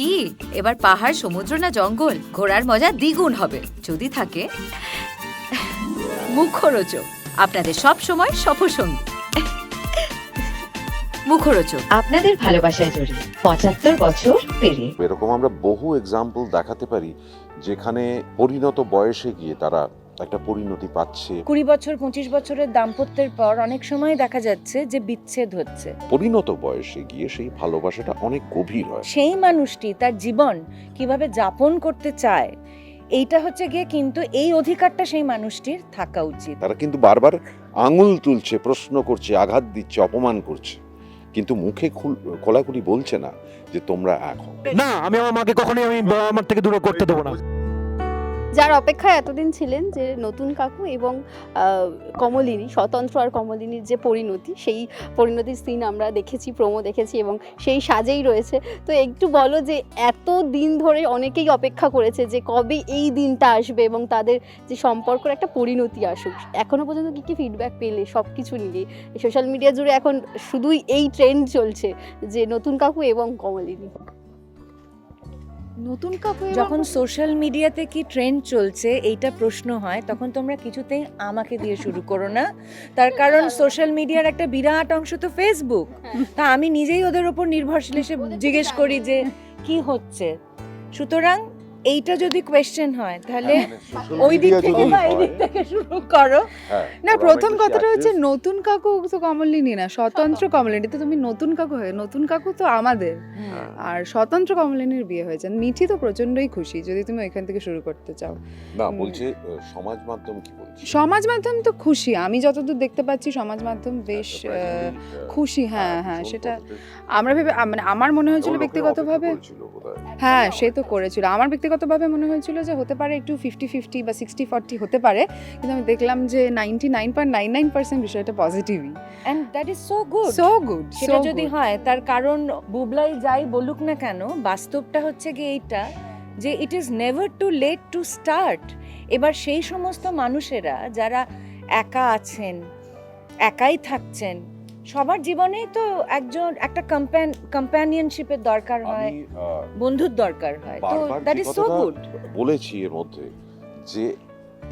কি? এবার পাহাড় সমুদ্র না জঙ্গল? ঘোরার মজা দ্বিগুণ হবে। যদি থাকে মুখরোচক। আপনাদের সব সময় সফরসঙ্গী। মুখরোচক। আপনাদের ভালোবাসায় জড়িয়ে পঁচাত্তর বছর পেরিয়ে। এরকম আমরা বহু এক্সাম্পল দেখাতে পারি যেখানে পরিণত বয়সে গিয়ে তারা একটা পরিণতি পাচ্ছে। কুড়ি বছর পঁচিশ বছরের দাম্পত্যের পর অনেক সময় দেখা যাচ্ছে যে বিচ্ছেদ হচ্ছে। পরিণত বয়সে গিয়ে সেই ভালোবাসাটা অনেক গভীর হয়। সেই মানুষটি তার জীবন কীভাবে যাপন করতে চায় এইটা হচ্ছে গিয়ে কিন্তু এই অধিকারটা সেই মানুষটির থাকা উচিত। তারা কিন্তু বারবার আঙুল তুলছে প্রশ্ন করছে আঘাত দিচ্ছে অপমান করছে। কিন্তু মুখে খুল- খোলাখুলি বলছে না যে তোমরা এক হও। না আমি আমার মাকে কখনোই আমি আমার থেকে দূরে করতে দেবো না। যার অপেক্ষায় এতদিন ছিলেন যে নতুন কাকু এবং কমলিনী, স্বতন্ত্র আর কমলিনীর যে পরিণতি, সেই পরিণতির সিন আমরা দেখেছি প্রোমো দেখেছি এবং সেই সাজেই রয়েছে। তো একটু বলো যে এত দিন ধরে অনেকেই অপেক্ষা করেছে যে কবে এই দিনটা আসবে এবং তাদের যে সম্পর্কের একটা পরিণতি আসুক। এখনও পর্যন্ত কী কী ফিডব্যাক পেলে সব কিছু নিয়ে সোশ্যাল মিডিয়া জুড়ে এখন শুধুই এই ট্রেন্ড চলছে যে নতুন কাকু এবং কমলিনী। নতুন কাপ যখন সোশ্যাল মিডিয়াতে কি ট্রেন্ড চলছে এইটা প্রশ্ন হয় তখন তোমরা কিছুতেই আমাকে দিয়ে শুরু করো না। তার কারণ সোশ্যাল মিডিয়ার একটা বিরাট অংশ তো ফেসবুক তা আমি নিজেই ওদের ওপর নির্ভরশীল এসে জিজ্ঞেস করি যে কি হচ্ছে? সুতরাং এইটা যদি কোয়েশ্চেন হয় তাহলে ওই দিক থেকে বা এই দিক থেকে শুরু করো। হ্যাঁ, না প্রথম কথাটা হচ্ছে নতুন কাকু তো কমলিনী না স্বতন্ত্র কমলিনী তো তুমি নতুন কাকু হয়ে নতুন কাকু তো আমাদের। আর স্বতন্ত্র কমলিনীর বিয়ে হয়েছে। মিঠি তো প্রচন্ডই খুশি যদি তুমি ওইখান থেকে শুরু করতে চাও। না বলছে সমাজ মাধ্যম কি বলছে? সমাজ মাধ্যম তো খুশি। আমি যতদূর দেখতে পাচ্ছি সমাজ মাধ্যম বেশ আহ, খুশি। হ্যাঁ হ্যাঁ সেটা আমরা ভেবে মানে আমার মনে হয়েছিল ব্যক্তিগতভাবে। হ্যাঁ সে তো করেছিল। আমার ব্যক্তিগতভাবে মনে হয়েছিল যে হতে পারে একটু ফিফটি ফিফটি বা সিক্সটি ফর্টি হতে পারে কিন্তু আমি দেখলাম যে ninety nine point nine nine percent বিষয়টা পজিটিভই and that is so good so good সেটা যদি হয় তার কারণ বুবলাই যাই বলুক না কেন বাস্তবটা হচ্ছে গিয়ে এইটা যে it is never too late to start এবার সেই সমস্ত মানুষেরা যারা একা আছেন একাই থাকছেন সবার জীবনেই তো একজন একটা কম্প্যানিয়নশিপের দরকার হয় বন্ধুর দরকার হয়। তো দ্যাট ইজ সো গুড বলেছি এর মধ্যে যে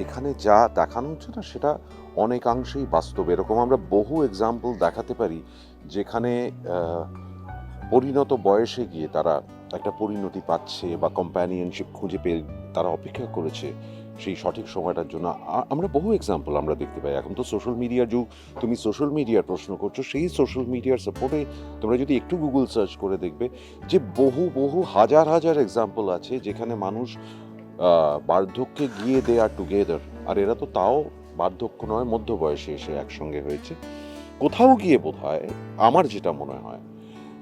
এখানে যা দেখানো হচ্ছে না সেটা অনেকাংশেই বাস্তব। এরকম আমরা বহু এক্সাম্পল দেখাতে পারি যেখানে পরিণত বয়সে গিয়ে তারা একটা পরিণতি পাচ্ছে বা কম্প্যানিয়নশিপ খুঁজে পেয়ে তারা অপেক্ষা করেছে। সেই সঠিক সময়টার জন্য আমরা বহু এক্সাম্পল আমরা দেখতে পাই। এখন তো সোশ্যাল মিডিয়ার যুগ, তুমি সোশ্যাল মিডিয়ার প্রশ্ন করছ, সেই সোশ্যাল মিডিয়ার সাপোর্টে তোমরা যদি একটু গুগল সার্চ করে দেখবে যে বহু বহু, হাজার হাজার এক্সাম্পল আছে যেখানে মানুষ বার্ধক্যে গিয়ে দে আর টুগেদার আর এরা তো তাও বার্ধক্য নয় মধ্য বয়সে এসে একসঙ্গে হয়েছে। কোথাও গিয়ে বোধ হয় আমার যেটা মনে হয়,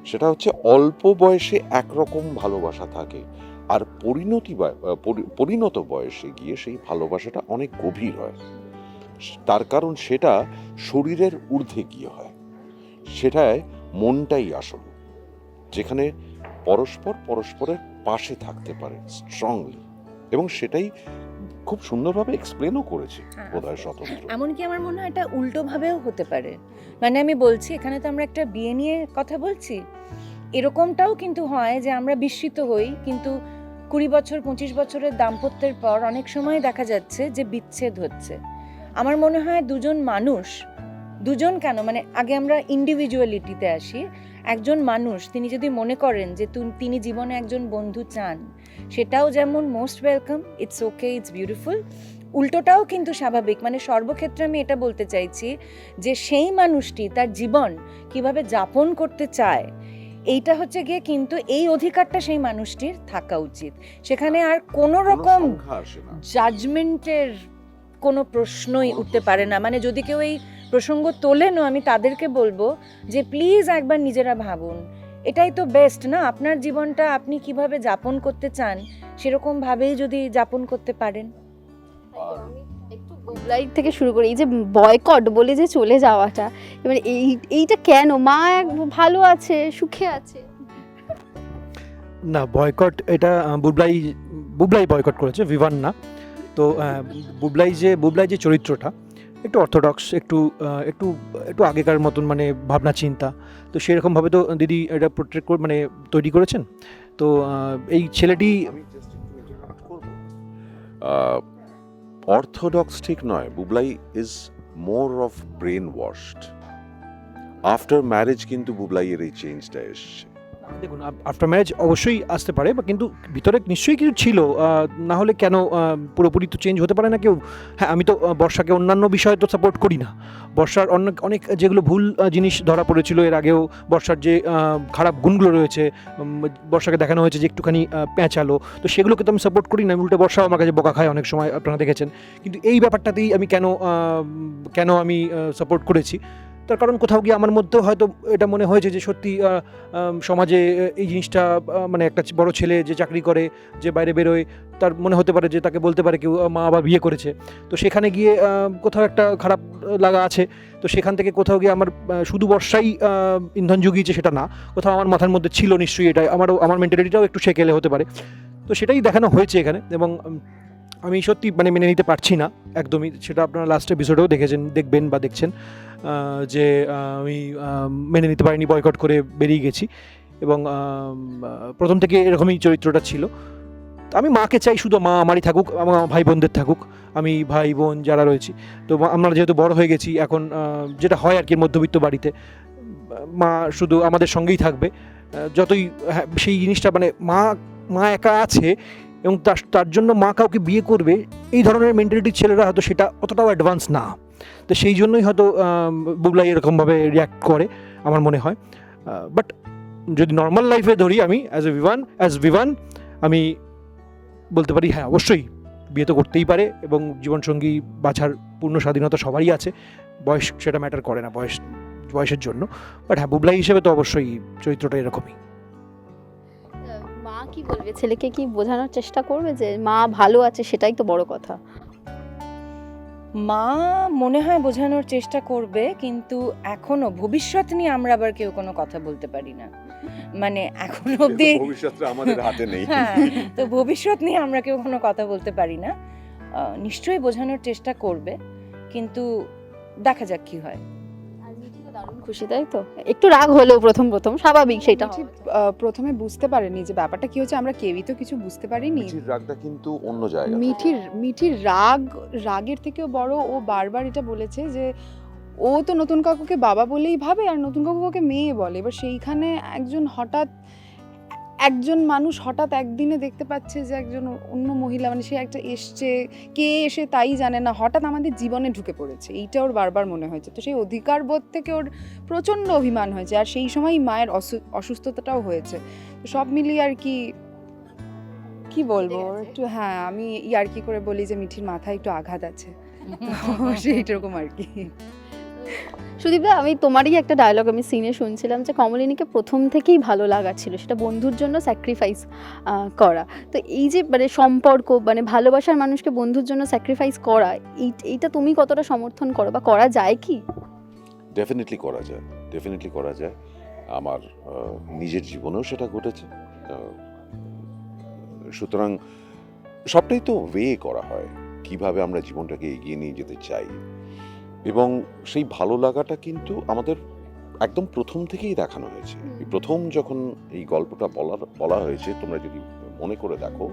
সেটা হচ্ছে অল্প বয়সে একরকম ভালোবাসা থাকে। আর পরিণতি পরিণত বয়সে গিয়ে সেই ভালোবাসাটা অনেক গভীর হয়। তার কারণ সেটা শরীরের ঊর্ধ্বে গিয়ে হয়। সেটায় মনটাই আসল যেখানে পরস্পর পরস্পরের পাশে থাকতে পারে স্ট্রংলি এবং সেটাই খুব সুন্দরভাবে এক্সপ্লেনও করেছে হ্যাঁ, বোধহয় স্বতন্ত্র। এমনকি আমার মনে হয় এটা উল্টোভাবেও হতে পারে। মানে আমি বলছি এখানে তো আমরা একটা বিয়ে নিয়ে কথা বলছি। এরকমটাও কিন্তু হয় যে আমরা বিস্মিত হই, কিন্তু কুড়ি বছর, পঁচিশ বছরের দাম্পত্যের পর অনেক সময় দেখা যাচ্ছে যে বিচ্ছেদ হচ্ছে। আমার মনে হয় দুজন মানুষ, দুজন কেন? মানে আগে আমরা ইন্ডিভিজুয়ালিটিতে আসি, একজন মানুষ, তিনি যদি মনে করেন যে তুন- জীবনে একজন বন্ধু চান, সেটাও যেমন most welcome it's okay it's beautiful উল্টোটাও কিন্তু স্বাভাবিক। মানে সর্বক্ষেত্রে আমি এটা বলতে চাইছি যে সেই মানুষটি তার জীবন কীভাবে যাপন করতে চায় এইটা হচ্ছে গিয়ে কিন্তু এই অধিকারটা সেই মানুষটির থাকা উচিত। সেখানে আর কোনো রকম জাজমেন্টের কোনো প্রশ্নই উঠতে পারে না। মানে যদি কেউ এই প্রসঙ্গ তোলেনও আমি তাদেরকে বলব যে প্লিজ একবার নিজেরা ভাবুন। এটাই তো বেস্ট না? আপনার জীবনটা আপনি কীভাবে যাপন করতে চান সেরকম ভাবেই যদি যাপন করতে পারেন। একটু বুবলাই থেকে শুরু করি এই যে বয়কট বলে যে চলে যাওয়াটা এবার এই এইটা কেন? মা এক ভালো আছে সুখে আছে। না বয়কট এটা বুবলাই বুবলাই বয়কট করেছে ভিভান না তো বুবলাই যে বুবলাই যে চরিত্রটা একটু অর্থোডক্স একটু একটু একটু আগেকার মতন মানে ভাবনা চিন্তা। তো সেরকমভাবে তো দিদি এটা প্রোটেক্ট মানে তৈরি করেছেন। তো এই ছেলেটি অর্থোডক্স ঠিক নয়, Bublai is more of brainwashed after marriage কিন্তু বুবলাইয়ের এই চেঞ্জটা এসছে। দেখুন আফটার ম্যারেজ অবশ্যই আসতে পারে, বা কিন্তু ভিতরে নিশ্চয়ই কিছু ছিল না হলে কেন পুরোপুরি তো চেঞ্জ হতে পারে না কেউ? হ্যাঁ আমি তো বর্ষাকে অন্যান্য বিষয়ে তো সাপোর্ট করি না। বর্ষার অনেক অনেক যেগুলো ভুল জিনিস ধরা পড়েছিল, এর আগেও বর্ষার যে খারাপ গুণগুলো রয়েছে বর্ষাকে দেখানো হয়েছে যে একটুখানি প্যাঁচালো তো সেগুলোকে তো আমি সাপোর্ট করি না উল্টে বর্ষাও আমার কাছে বোকা খায় অনেক সময়, আপনারা দেখেছেন। কিন্তু এই ব্যাপারটাতেই আমি কেন কেন আমি সাপোর্ট করেছি? তার কারণ কোথাও গিয়ে আমার মধ্যেও হয়তো এটা মনে হয়েছে যে সত্যি সমাজে এই জিনিসটা মানে একটা বড় ছেলে যে চাকরি করে, যে বাইরে বেরোয়, তার মনে হতে পারে যে তাকে বলতে পারে কেউ মা আবার বিয়ে করেছে। তো সেখানে গিয়ে কোথাও একটা খারাপ লাগা আছে। তো সেখান থেকে কোথাও গিয়ে আমার শুধু বর্ষাই ইন্ধন জুগিয়েছে সেটা না। কোথাও আমার মাথার মধ্যে ছিল নিশ্চয়ই এটা আমারও, আমার মেন্টালিটিটাও একটু সেকেলে হতে পারে। তো সেটাই দেখানো হয়েছে এখানে এবং আমি সত্যি মানে মেনে নিতে পারছি না একদমই। সেটা আপনারা লাস্ট এপিসোডেও দেখেছেন দেখবেন বা দেখছেন যে আমি মেনে নিতে পারিনি বয়কট করে বেরিয়ে গেছি এবং প্রথম থেকে এরকমই চরিত্রটা ছিল। আমি মাকে চাই শুধু মা আমারই থাকুক আমার ভাই বোনদের থাকুক আমি ভাই বোন যারা রয়েছি। তো আমরা যেহেতু বড় হয়ে গেছি এখন যেটা হয় আর কি মধ্যবিত্ত বাড়িতে মা শুধু আমাদের সঙ্গেই থাকবে। যতই হ্যাঁ, সেই জিনিসটা মানে মা মা একা আছে এবং তার তার জন্য মা কাউকে বিয়ে করবে, এই ধরনের মেন্টালিটির ছেলেরা হয়তো সেটা অতটাও অ্যাডভান্স না। তো সেই জন্যই হয়তো বুবলাই এরকমভাবে রিয়াক্ট করে আমার মনে হয়। বাট যদি নর্মাল লাইফে ধরি আমি as a Vivaan as Vivaan আমি বলতে পারি হ্যাঁ অবশ্যই বিয়ে তো করতেই পারে এবং জীবনসঙ্গী বাছার পূর্ণ স্বাধীনতা সবারই আছে। বয়স সেটা ম্যাটার করে না, বয়স, বয়সের জন্য। বাট হ্যাঁ বুবলাই হিসেবে তো অবশ্যই চরিত্রটা এরকমই। কি বলবে? ছেলেকে কি বোঝানোর চেষ্টা করবে যে মা ভালো আছে সেটাই তো বড় কথা? মা মনে হয় বোঝানোর চেষ্টা করবে কিন্তু এখনও ভবিষ্যৎ নিয়ে আমরা আবার কেউ কোনো কথা বলতে পারি না। মানে এখন অবধি ভবিষ্যৎটা আমাদের হাতে নেই। হ্যাঁ তো ভবিষ্যৎ নিয়ে আমরা কেউ কোনো কথা বলতে পারি না। আহ, নিশ্চয়ই বোঝানোর চেষ্টা করবে কিন্তু দেখা যাক কি হয়। দারুণ খুশি তাই তো? একটু রাগ হলেও প্রথম প্রথম স্বাভাবিক সেটা ঠিক প্রথমে বুঝতে পারেনি যে ব্যাপারটা কি হচ্ছে আমরা কেউই তো কিছু বুঝতে পারিনি। মিঠির রাগটা কিন্তু অন্য জায়গা মিঠির মিঠির রাগ রাগের থেকেও বড় ও বারবার এটা বলেছে যে ও তো নতুন কাকুকে বাবা বলেই ভাবে আর নতুন কাকু ওকে মেয়ে বলে। এবার সেইখানে একজন হঠাৎ একজন মানুষ হঠাৎ একদিনে দেখতে পাচ্ছে যে একজন অন্য মহিলা মানে সে একটা এসছে কে এসে তাই জানে না হঠাৎ আমাদের জীবনে ঢুকে পড়েছে। এইটা ওর বারবার মনে হয়েছে। তো সেই অধিকার বোধ থেকে ওর প্রচণ্ড অভিমান হয়েছে। আর সেই সময় মায়ের অসুস্থতাটাও হয়েছে। তো সব মিলিয়ে আর কি কি বলব। একটু হ্যাঁ আমি ইয়ার কি করে বলি যে মিঠির মাথায় একটু আঘাত আছে। সেইরকম আর কি। সুদীপদা, আমি তোমারই একটা ডায়লগ আমি সিনে শুনছিলাম যে কমলিনীকে প্রথম থেকেই ভালো লাগা ছিল, সেটা বন্ধুর জন্য স্যাক্রিফাইস করা। তো এই যে মানে সম্পর্ক মানে ভালোবাসার মানুষকে বন্ধুর জন্য স্যাক্রিফাইস করা, এই, এইটা তুমি কতটা সমর্থন করো বা করা যায় কি? ডেফিনেটলি করা যায় ডেফিনেটলি করা যায়। আমার নিজের জীবনেও সেটা ঘটেছে। সুতরাং সবটাই তো ওয়ে করা হয়, কীভাবে আমরা জীবনটাকে এগিয়ে নিয়ে যেতে চাই। এবং সেই ভালো লাগাটা কিন্তু আমাদের একদম প্রথম থেকেই দেখানো হয়েছে। প্রথম যখন এই গল্পটা বলার বলা হয়েছে তোমরা যদি মনে করে দেখো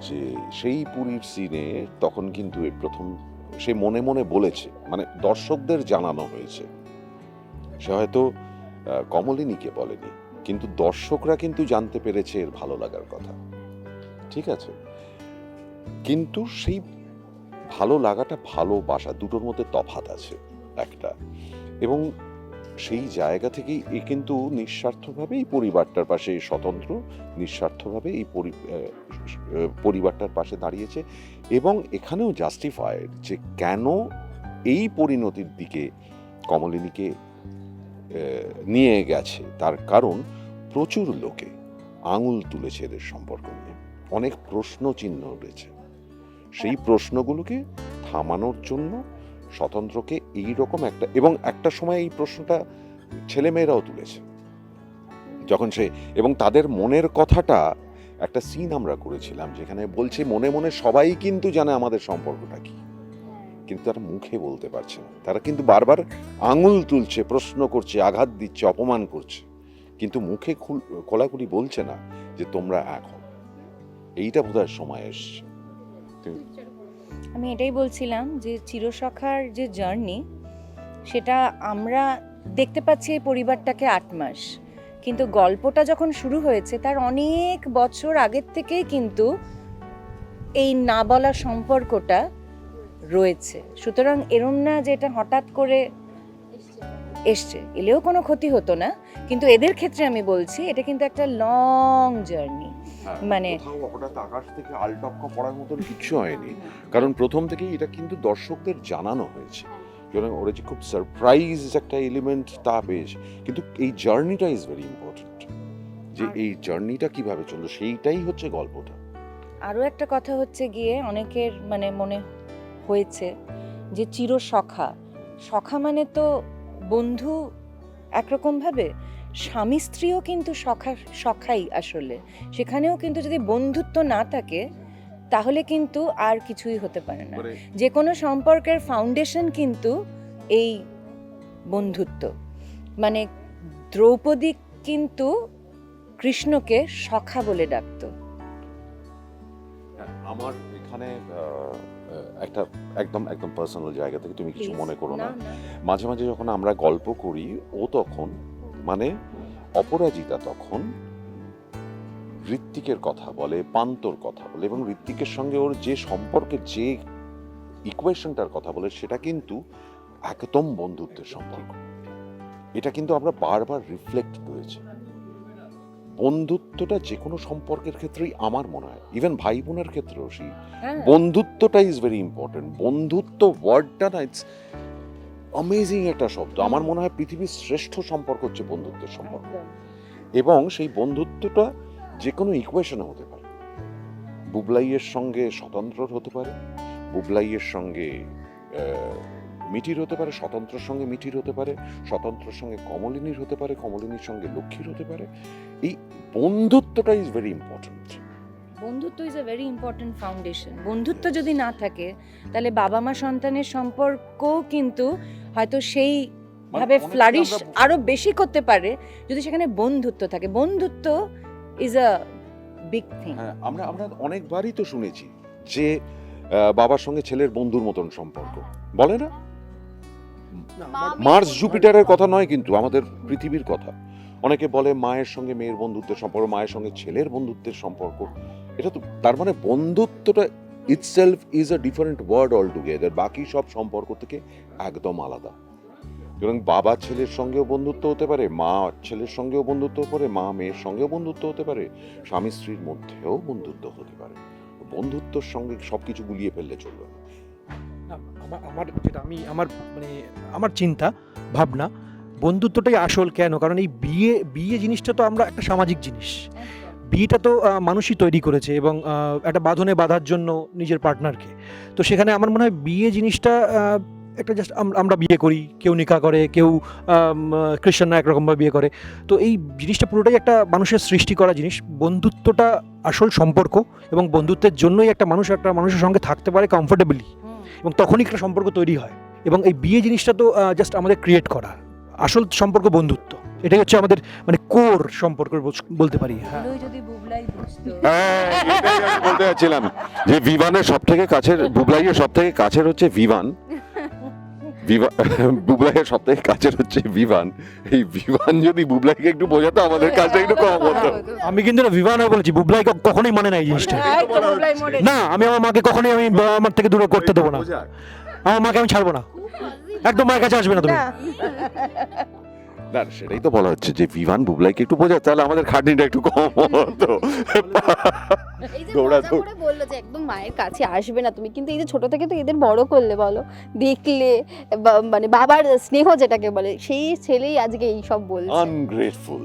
যে সেই পুরীর সিনে তখন কিন্তু এই প্রথম সে মনে মনে বলেছে মানে দর্শকদের জানানো হয়েছে। সে হয়তো কমলিনীকে বলেনি কিন্তু দর্শকরা কিন্তু জানতে পেরেছে এর ভালো লাগার কথা। ঠিক আছে? কিন্তু সেই ভালো লাগাটা ভালোবাসা দুটোর মধ্যে তফাত আছে, একটা। এবং সেই জায়গা থেকেই এ কিন্তু নিঃস্বার্থভাবে এই পরিবারটার পাশে স্বতন্ত্র, নিঃস্বার্থভাবে এই পরিবারটার পাশে দাঁড়িয়েছে এবং এখানেও জাস্টিফায়েড যে কেন এই পরিণতির দিকে কমলিনীকে নিয়ে গেছে। তার কারণ প্রচুর লোকে আঙুল তুলেছে এদের সম্পর্ক নিয়ে। অনেক প্রশ্ন চিহ্ন উঠেছে সেই প্রশ্নগুলোকে থামানোর জন্য স্বতন্ত্রকে এই রকম একটা, এবং একটা সময় এই প্রশ্নটা ছেলেমেয়েরাও তুলেছে। যখন সে, এবং তাদের মনের কথাটা একটা সিন আমরা করেছিলাম, যেখানে বলছে, মনে মনে সবাই কিন্তু জানে আমাদের সম্পর্কটা কি। কিন্তু তারা মুখে বলতে পারছে না। তারা কিন্তু বারবার আঙুল তুলছে, প্রশ্ন করছে, আঘাত দিচ্ছে, অপমান করছে। কিন্তু মুখে খুল- খোলাখুলি বলছে না যে তোমরা হও। এইটা বোধহয় সময় এসছে। আমি এটাই বলছিলাম যে চিরসখার যে জার্নি, সেটা আমরা দেখতে পাচ্ছি এই পরিবারটাকে আট মাস। কিন্তু গল্পটা যখন শুরু হয়েছে, তার অনেক বছর আগের থেকেই কিন্তু এই না বলা সম্পর্কটা রয়েছে। সুতরাং এরম না যে এটা হঠাৎ করে এসছে। এলেও কোনো ক্ষতি হতো না। কিন্তু এদের ক্ষেত্রে আমি বলছি, এটা কিন্তু একটা লং জার্নি মানে- কোথাও হঠাৎ আকাশ থেকে আলটপকা পড়ার মতন কিচ্ছু হয়নি। কারণ প্রথম থেকেই এটা কিন্তু দর্শকদের জানানো হয়েছে। সুতরাং ওরা যে খুব সারপ্রাইজ একটা এলিমেন্ট তা বেশ কিন্তু এই জার্নিটা ইজ ভেরি ইম্পর্টেন্ট যে এই জার্নিটা কীভাবে চলল সেইটাই হচ্ছে গল্পটা। আরও একটা কথা হচ্ছে গিয়ে অনেকের মানে মনে হয়েছে যে চির সখা সখা মানে তো বন্ধু একরকমভাবে স্বামী স্ত্রীও কিন্তু সখা সখাই আসলে। সেখানেও কিন্তু যদি বন্ধুত্ব না থাকে তাহলে কিন্তু আর কিছুই হতে পারে না। মানে যে কোনো সম্পর্কের ফাউন্ডেশন কিন্তু এই বন্ধুত্ব। মানে দ্রৌপদী কিন্তু কৃষ্ণকে সখা বলে ডাকতো। হ্যাঁ, আমার এখানে একটা একদম একদম পার্সোনাল জায়গা থেকে তুমি কিছু মনে করো না। মাঝে মাঝে যখন আমরা গল্প করি ও তখন মানে অপরাজিতা তখন ঋত্বিকের কথা বলে পান্তর কথা বলে এবং ঋত্বিকের সঙ্গে ওর যে সম্পর্কে যে ইকুয়েশনটার কথা বলে সেটা কিন্তু একদম বন্ধুত্বের সম্পর্ক। এটা কিন্তু আমরা বারবার রিফ্লেক্ট করেছি। বন্ধুত্বটা যে কোনো সম্পর্কের ক্ষেত্রেই আমার মনে হয় ইভেন ভাই বোনের ক্ষেত্রেও সেই বন্ধুত্বটা ইজ ভেরি ইম্পর্টেন্ট বন্ধুত্ব ওয়ার্ডটা না ইটস অ্যামেজিং একটা শব্দ। আমার মনে হয় পৃথিবীর শ্রেষ্ঠ সম্পর্ক হচ্ছে বন্ধুত্বের সম্পর্ক। এবং সেই বন্ধুত্বটা যে কোনো ইকুয়েশনে হতে পারে। বুবলাইয়ের সঙ্গে স্বতন্ত্রর হতে পারে বুবলাইয়ের সঙ্গে মিঠির হতে পারে স্বতন্ত্রের সঙ্গে মিঠির হতে পারে স্বতন্ত্রের সঙ্গে কমলিনীর হতে পারে কমলিনীর সঙ্গে লক্ষ্মীর হতে পারে। এই বন্ধুত্বটা ইজ ভেরি ইম্পর্টেন্ট বন্ধুত্ব is a very important foundation বন্ধুত্ব যদি না থাকে তাহলে বাবা মা সন্তানের সম্পর্কও কিন্তু হয়তো সেই ভাবে ফ্লারিশ আরও বেশি করতে পারে যদি সেখানে বন্ধুত্ব থাকে। বন্ধুত্ব ইজ আ বিগ থিং হ্যাঁ আমরা আমরা অনেকবারই তো শুনেছি যে বাবার সঙ্গে ছেলের বন্ধুর মতন সম্পর্ক। বলে না? মার্স জুপিটারের কথা নয় কিন্তু আমাদের পৃথিবীর কথা। অনেকে বলে মায়ের সঙ্গে মেয়ের বন্ধুত্বের সম্পর্ক, মায়ের সঙ্গে ছেলের বন্ধুত্বের সম্পর্ক। এটা তো তার মানে বন্ধুত্বটা itself is a different world altogether বাকি সব সম্পর্ক থেকে একদম আলাদা। এবং বাবা ছেলের সঙ্গেও বন্ধুত্ব হতে পারে, মা ছেলের সঙ্গেও বন্ধুত্ব হতে পারে, মা মেয়ের সঙ্গেও বন্ধুত্ব হতে পারে, স্বামী স্ত্রীর মধ্যেও বন্ধুত্ব হতে পারে। বন্ধুত্বর সঙ্গে সব কিছু গুলিয়ে ফেললে চলবে না। আমার যেটা আমি, আমার মানে আমার চিন্তা, ভাবনা বন্ধুত্বটাই আসল কেন? কারণ এই বিয়ে বিয়ে জিনিসটা তো আমরা একটা সামাজিক জিনিস। বিয়েটা তো মানুষই তৈরি করেছে এবং একটা বাঁধনে বাঁধার জন্য নিজের পার্টনারকে। তো সেখানে আমার মনে হয় বিয়ে জিনিসটা একটা জাস্ট আমরা বিয়ে করি কেউ নিকা করে কেউ খ্রিস্টানরা একরকমভাবে বিয়ে করে। তো এই জিনিসটা পুরোটাই একটা মানুষের সৃষ্টি করা জিনিস। বন্ধুত্বটা আসল সম্পর্ক এবং বন্ধুত্বের জন্যই একটা মানুষ একটা মানুষের সঙ্গে থাকতে পারে কমফোর্টেবলি এবং তখনই একটা সম্পর্ক তৈরি হয়। এবং এই বিয়ে জিনিসটা তো জাস্ট আমাদের ক্রিয়েট করা। আসল সম্পর্ক বন্ধুত্ব। এটাই হচ্ছে আমাদের মানে কোর সম্পর্ক বলতে পারি। হ্যাঁ। বুবলাই বুঝতো। হ্যাঁ, আমি বলতে যাচ্ছিলাম যে বিমানের সব থেকে কাছের বুবলাইয়ের সব থেকে কাছের হচ্ছে বিমান বুবলাইয়ের সব থেকে কাছের হচ্ছে বিমান এই বিমান যদি বুবলাইকে একটু বোঝাতো আমাদের কাজটা একটু কম হতো। আমি কিন্তু না বিবাহ বলেছি বুবলাই ক- কখনোই মানে না এই জিনিসটা। না আমি আমার মাকে কখনোই আমি আমার থেকে দূরে করতে দেবো না। আমার মাকে আমি ছাড়বো না। একদম মায়ের কাছে আসবে না তুমি। না সেটাই তো বলা হচ্ছে যে বিমান বুবলাইকে একটু বোঝা তাহলে আমাদের খাটনিটা একটু কম হতো। দৌড়া বলল যে একদম মায়ের কাছে আসবে না তুমি কিন্তু এই যে ছোট থেকে তো এদের বড় করলে বলো দেখলে মানে বাবার স্নেহ যেটাকে বলে সেই ছেলেই আজকে এই সব বলছে। আনগ্রেটফুল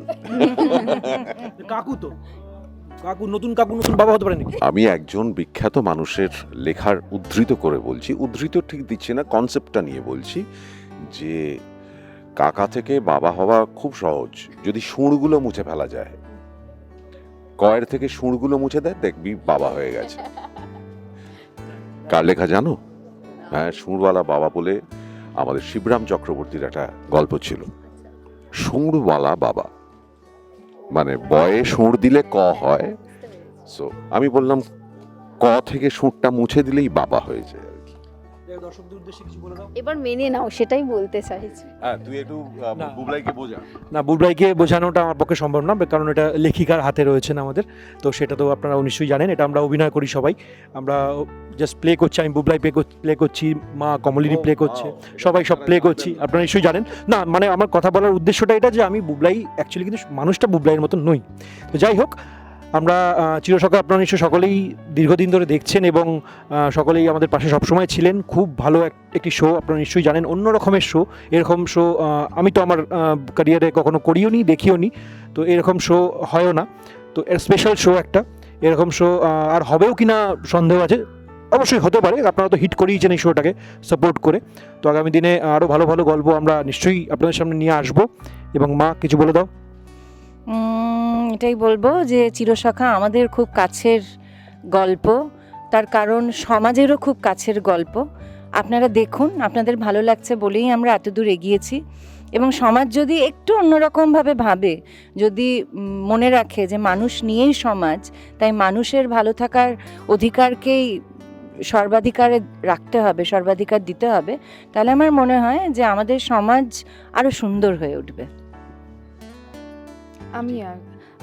কাকু তো। কাকু, নতুন কাকু, নতুন বাবা হতে পারেনি? আমি একজন বিখ্যাত মানুষের লেখার উদ্ধৃত করে বলছি, উদ্ধৃত ঠিক দিচ্ছি না কনসেপ্টটা নিয়ে বলছি যে কাকা থেকে বাবা হওয়া খুব সহজ। যদি সুরগুলো মুছে ফেলা যায়, কয়ের থেকে সুরগুলো মুছে দেয়, দেখবি বাবা হয়ে গেছে। কার লেখা জানো? হ্যাঁ সুরওয়ালা বাবা বলে আমাদের শিবরাম চক্রবর্তীর একটা গল্প ছিল। সুরওয়ালা বাবা। মানে বয়ে সুর দিলে ক হয়। সো আমি বললাম, ক থেকে সুরটা মুছে দিলেই বাবা হয়ে যায়। দর্শকদের উদ্দেশ্যে কিছু বলে দাও। এবার মেনে নাও সেটাই বলতে চাইছি। হ্যাঁ তুই একটু বুবলাইকে বোঝা। না বুবলাইকে বোঝানোটা আমার পক্ষে সম্ভব না কারণ এটা লেখিকার হাতে রয়েছেন আমাদের। তো সেটা তো আপনারা নিশ্চয়ই জানেন এটা আমরা অভিনয় করি সবাই। আমরা জাস্ট প্লে করছি আমি বুবলাই প্লে প্লে করছি মা কমলিনী প্লে করছে সবাই সব প্লে করছি আপনারা নিশ্চয়ই জানেন। না মানে আমার কথা বলার উদ্দেশ্যটা এটা যে আমি বুবলাই অ্যাকচুয়ালি কিন্তু মানুষটা বুবলাইয়ের মতন নই। তো যাই হোক আমরা আহ, আপনারা নিশ্চয় সকলেই দীর্ঘদিন ধরে দেখছেন এবং সকলেই আমাদের পাশে সবসময় ছিলেন। খুব ভালো এক- একটি শো আপনারা নিশ্চয়ই জানেন অন্য রকমের শো এরকম শো আমি তো আমার ক্যারিয়ারে কখনো করিও নি দেখিও নি তো এরকম শো হয়ও না। তো স্পেশাল শো একটা এরকম শো আর হবেও কি না সন্দেহ আছে অবশ্যই হতে পারে আপনারা তো হিট করিয়েছেন এই শোটাকে সাপোর্ট করে। তো আগামী দিনে আরও ভালো ভালো গল্প আমরা নিশ্চয়ই আপনাদের সামনে নিয়ে আসব। এবং মা কিছু বলে দাও। এটাই বলব যে চিরসখা আমাদের খুব কাছের গল্প। তার কারণ সমাজেরও খুব কাছের গল্প। আপনারা দেখুন, আপনাদের ভালো লাগছে বলেই আমরা এতদূর এগিয়েছি। এবং সমাজ যদি একটু অন্যরকমভাবে ভাবে, যদি মনে রাখে যে মানুষ নিয়েই সমাজ, তাই মানুষের ভালো থাকার অধিকারকেই সর্বাধিকারে রাখতে হবে, সর্বাধিকার দিতে হবে। তাহলে আমার মনে হয় যে আমাদের সমাজ আরও সুন্দর হয়ে উঠবে। আমি আর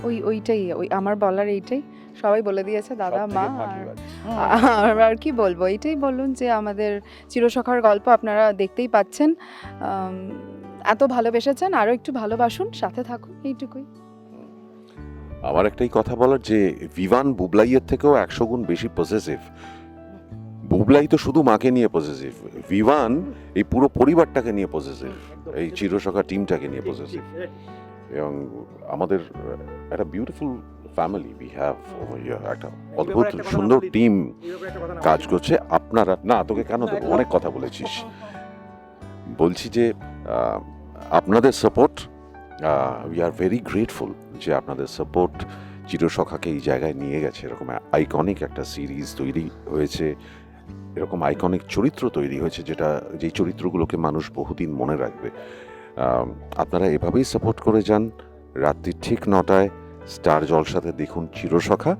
ওই ওইটাই ওই আমার বলার এইটাই। সবাই বলে দিয়েছে দাদা মা আর আর কি বলব? এইটাই বলুন যে আমাদের চিরসখার গল্প আপনারা দেখতেই পাচ্ছেন। এত ভালোবেসেছেন আরও একটু ভালোবাসুন সাথে থাকুন এইটুকুই। আমার একটাই কথা বলার যে ভিভান বুবলাইয়ের থেকেও একশো গুণ বেশি পজেসিভ বুবলাই তো শুধু মাকে নিয়ে পজেসিভ ভিভান এই পুরো পরিবারটাকে নিয়ে পজেসিভ এই চিরসখা টিমটাকে নিয়ে পজেসিভ এবং আমাদের একটা বিউটিফুল ফ্যামিলি উই হ্যাভ একটা অদ্ভুত সুন্দর টিম কাজ করছে। আপনারা না তোকে কেন দেবো? অনেক কথা বলেছিস। বলছি যে আপনাদের support we are very grateful যে আপনাদের সাপোর্ট চিরসখাকে এই জায়গায় নিয়ে গেছে। এরকম আইকনিক একটা সিরিজ তৈরি হয়েছে। এরকম আইকনিক চরিত্র তৈরি হয়েছে যেটা যেই চরিত্রগুলোকে মানুষ বহুদিন মনে রাখবে। আপনারা এভাবেই সাপোর্ট করে যান। রাত্রি ঠিক নটায় স্টার জলসাতে দেখুন চিরসখা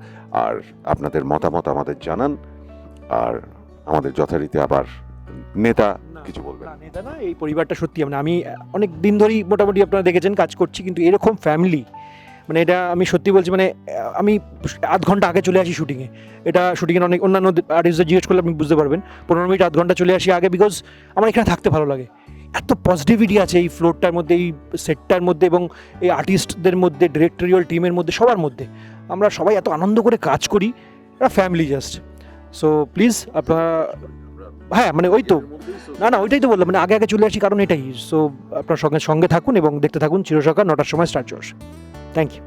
আর আপনাদের মতামত আমাদের জানান। আর আমাদের যথারীতি আবার নেতা কিছু বলবেন। না নেতা না এই পরিবারটা সত্যি মানে আমি অনেক দিন ধরেই মোটামুটি আপনারা দেখেছেন কাজ করছি কিন্তু এরকম ফ্যামিলি মানে এটা আমি সত্যি বলছি মানে আমি আধ ঘণ্টা আগে চলে আসি শুটিংয়ে এটা শুটিংয়ের অনেক অন্যান্য আর্টিস্টদের জিজ্ঞেস করলে আপনি বুঝতে পারবেন। পনেরো মিনিট আধ ঘণ্টা চলে আসি আগে বিকজ আমার এখানে থাকতে ভালো লাগে। এত পজিটিভিটি আছে এই ফ্লোরটার মধ্যে, এই সেটটার মধ্যে এবং এই আর্টিস্টদের মধ্যে ডিরেক্টোরিয়াল টিমের মধ্যে, সবার মধ্যে। আমরা সবাই এত আনন্দ করে কাজ করি এটা ফ্যামিলি জাস্ট সো প্লিজ আপনারা হ্যাঁ মানে ওই তো। না না, ওইটাই তো বললাম মানে আগে আগে চলে আসি, কারণ এটাই। সো আপনার সঙ্গে সঙ্গে থাকুন এবং দেখতে থাকুন চিরসকা নটার সময় স্টার্ট জোশ থ্যাংক ইউ